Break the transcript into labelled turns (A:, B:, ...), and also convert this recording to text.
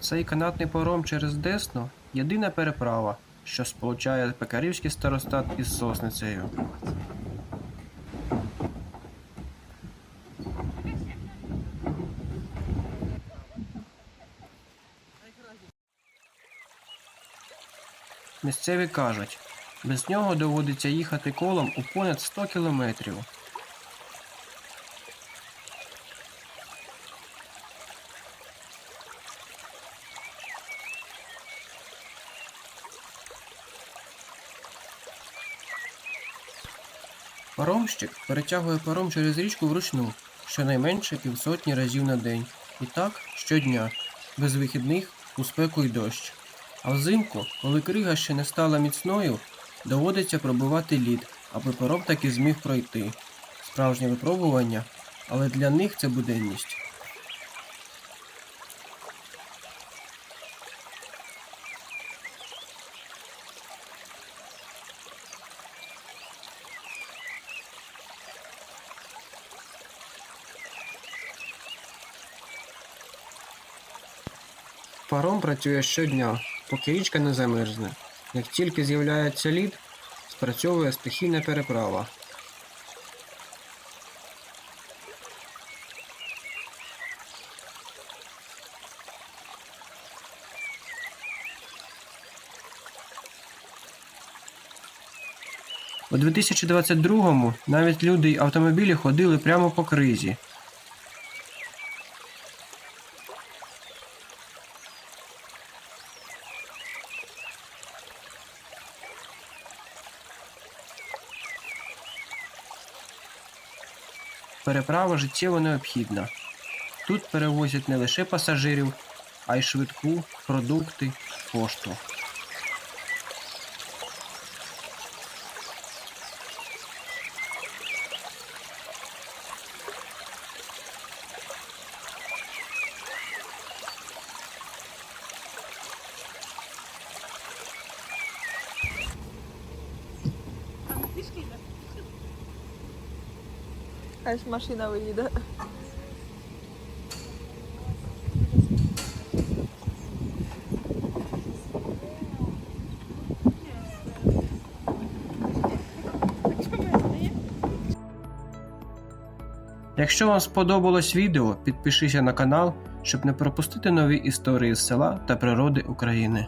A: Цей канатний паром через Десну єдина переправа, що сполучає Пекарівський старостат із Сосницею. Місцеві кажуть, без нього доводиться їхати колом у понад 100 кілометрів. Паромщик перетягує паром через річку вручну, щонайменше півсотні разів на день. І так щодня, без вихідних, у спеку й дощ. А взимку, коли крига ще не стала міцною, доводиться пробивати лід, аби паром таки зміг пройти. Справжнє випробування, але для них це буденність. Паром працює щодня, поки річка не замерзне. Як тільки з'являється лід, спрацьовує стихійна переправа. У 2022-му навіть люди й автомобілі ходили прямо по кризі. Переправа життєво необхідна. Тут перевозять не лише пасажирів, а й швидку, продукти, пошту.
B: Хай машина виїде.
A: Якщо вам сподобалось відео, підпишіться на канал, щоб не пропустити нові історії з села та природи України.